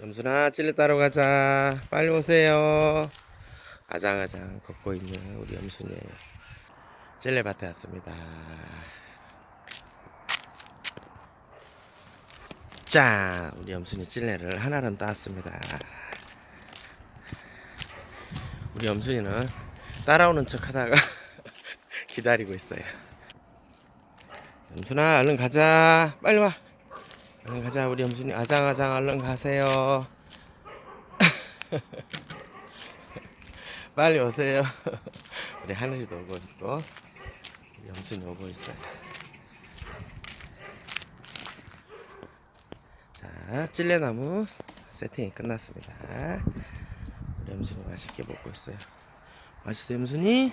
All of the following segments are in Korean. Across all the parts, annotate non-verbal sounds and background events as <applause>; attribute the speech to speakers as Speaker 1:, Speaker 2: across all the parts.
Speaker 1: 염순아 찔레 따러 가자. 빨리 오세요. 아장아장 걷고 있는 우리 염순이. 찔레밭에 왔습니다. 자 우리 염순이 찔레를 하나는 따왔습니다. 우리 염순이는 따라오는 척 하다가 <laughs> 기다리고 있어요. 염순아 얼른 가자. 빨리 와 얼른 가자 우리 염순이. 아장아장 얼른 가세요. <laughs> 빨리 오세요. <laughs> 우리 하늘이도 오고 있고 염순이 오고 있어요. 자 찔레나무 세팅이 끝났습니다. 우리 염순이 맛있게 먹고 있어요. 맛있어 염순이?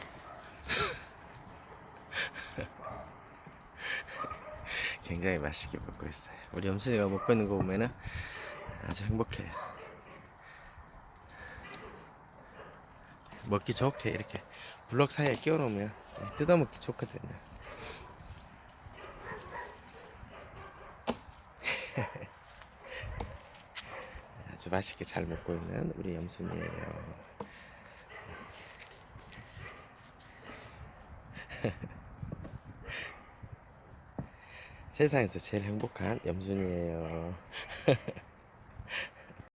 Speaker 1: 굉장히 맛있게 먹고 있어요. 우리 염순이가 먹고 있는 거 보면은 아주 행복해요. 먹기 좋게 이렇게 블럭 사이에 끼워 놓으면 뜯어 먹기 좋거든요. <laughs> 아주 맛있게 잘 먹고 있는 우리 염순이에요. <laughs> 세상에서 제일 행복한 염순이에요. <laughs>